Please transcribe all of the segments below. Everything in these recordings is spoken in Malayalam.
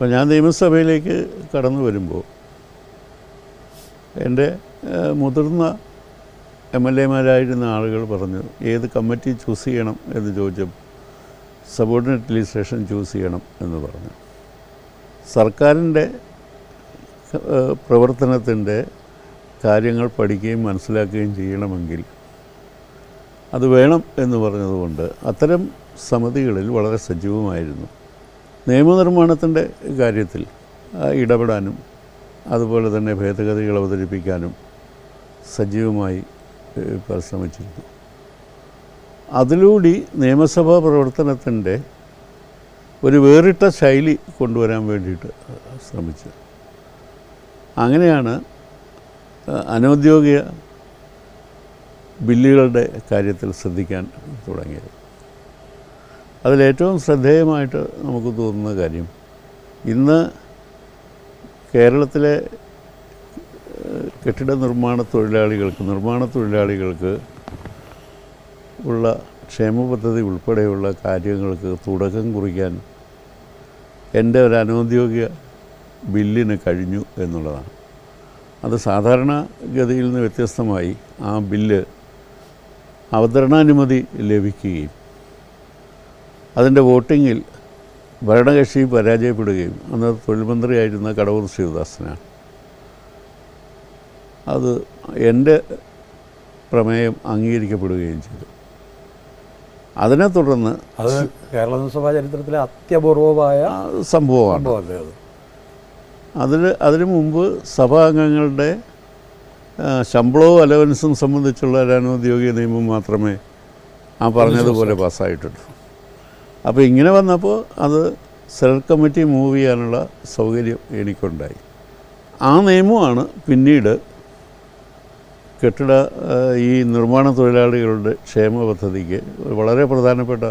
അപ്പോൾ ഞാൻ നിയമസഭയിലേക്ക് കടന്നു വരുമ്പോൾ എന്റെ മുതിർന്ന എം എൽ എമാരായിരുന്ന ആളുകൾ പറഞ്ഞു ഏത് കമ്മിറ്റി ചൂസ് ചെയ്യണം? എന്ന് ചോദിച്ചപ്പോൾ സബോർഡിനേറ്റ് അഡ്മിനിസ്ട്രേഷൻ ചൂസ് ചെയ്യണം എന്ന് പറഞ്ഞു. സർക്കാരിന്റെ പ്രവർത്തനത്തിന്റെ കാര്യങ്ങൾ പഠിക്കുകയും മനസ്സിലാക്കുകയും ചെയ്യണമെങ്കിൽ അത് വേണം എന്ന് പറഞ്ഞതുകൊണ്ട് അത്തരം സമിതികളിൽ വളരെ സജീവമായിരുന്നു. നിയമനിർമ്മാണത്തിന്റെ കാര്യത്തിൽ ഇടപെടാനും അതുപോലെ തന്നെ ഭേദഗതികൾ അവതരിപ്പിക്കാനും സജീവമായി പരിശ്രമിച്ചിരുന്നു. അതിലൂടെ നിയമസഭാ പ്രവർത്തനത്തിന്റെ ഒരു വേറിട്ട ശൈലി കൊണ്ടുവരാൻ വേണ്ടിയിട്ട് ശ്രമിച്ചു അങ്ങനെയാണ് അനൗദ്യോഗിക ബില്ലുകളുടെ കാര്യത്തിൽ ശ്രദ്ധിക്കാൻ തുടങ്ങിയത്. അതിലേറ്റവും ശ്രദ്ധേയമായിട്ട് നമുക്ക് തോന്നുന്ന കാര്യം ഇന്ന് കേരളത്തിലെ കെട്ടിട നിർമ്മാണ തൊഴിലാളികൾക്ക് നിർമ്മാണ തൊഴിലാളികൾക്ക് ഉള്ള ക്ഷേമ പദ്ധതി ഉൾപ്പെടെയുള്ള കാര്യങ്ങൾക്ക് തുടക്കം കുറിക്കാൻ എന്റെ ഒരു അനൗദ്യോഗിക ബില്ലിന് കഴിഞ്ഞു എന്നുള്ളതാണ്. അത് സാധാരണ ഗതിയിൽ നിന്ന് വ്യത്യസ്തമായി ആ ബില്ല് അവതരണാനുമതി ലഭിക്കുകയും അതിന്റെ വോട്ടിങ്ങിൽ ഭരണകക്ഷി പരാജയപ്പെടുകയും അന്ന് തൊഴിൽ മന്ത്രിയായിരുന്ന കടവൂർ ശിവദാസനാണ് അത് എന്റെ പ്രമേയം അംഗീകരിക്കപ്പെടുകയും ചെയ്തു. അതിനെ തുടർന്ന് അത് കേരള നിയമസഭാ ചരിത്രത്തിലെ അത്യപൂർവമായ സംഭവമാണ്. അതിൽ അതിനു മുമ്പ് സഭാംഗങ്ങളുടെ അംഗങ്ങളുടെ ശമ്പളവും അലവൻസും സംബന്ധിച്ചുള്ള ഒരു അനൗദ്യോഗിക നിയമം മാത്രമേ ആ പറഞ്ഞതുപോലെ പാസ്സായിട്ടുള്ളൂ അപ്പോൾ ഇങ്ങനെ വന്നപ്പോൾ അത് സെലക്ട് കമ്മിറ്റി മൂവ് ചെയ്യാനുള്ള സൗകര്യം എനിക്കുണ്ടായി. ആ നിയമമാണ് പിന്നീട് കെട്ടിട ഈ നിർമ്മാണ തൊഴിലാളികളുടെ ക്ഷേമ പദ്ധതിക്ക് വളരെ പ്രധാനപ്പെട്ട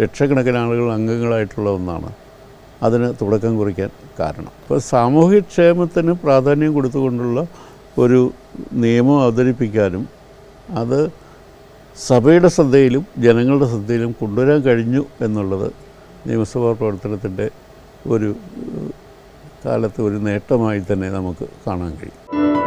ലക്ഷക്കണക്കിന് ആളുകൾ അംഗങ്ങളായിട്ടുള്ള ഒന്നാണ്. അതിന് തുടക്കം കുറിക്കാൻ കാരണം. ഇപ്പോൾ സാമൂഹ്യക്ഷേമത്തിന് പ്രാധാന്യം കൊടുത്തുകൊണ്ടുള്ള ഒരു നിയമം അവതരിപ്പിക്കാനും അത് സഭയുടെ ശ്രദ്ധയിലും ജനങ്ങളുടെ ശ്രദ്ധയിലും കൊണ്ടുവരാൻ കഴിഞ്ഞു എന്നുള്ളത് നിയമസഭാ പ്രവർത്തനത്തിന്റെ ഒരു കാലത്ത് ഒരു നേട്ടമായി തന്നെ നമുക്ക് കാണാൻ കഴിയും.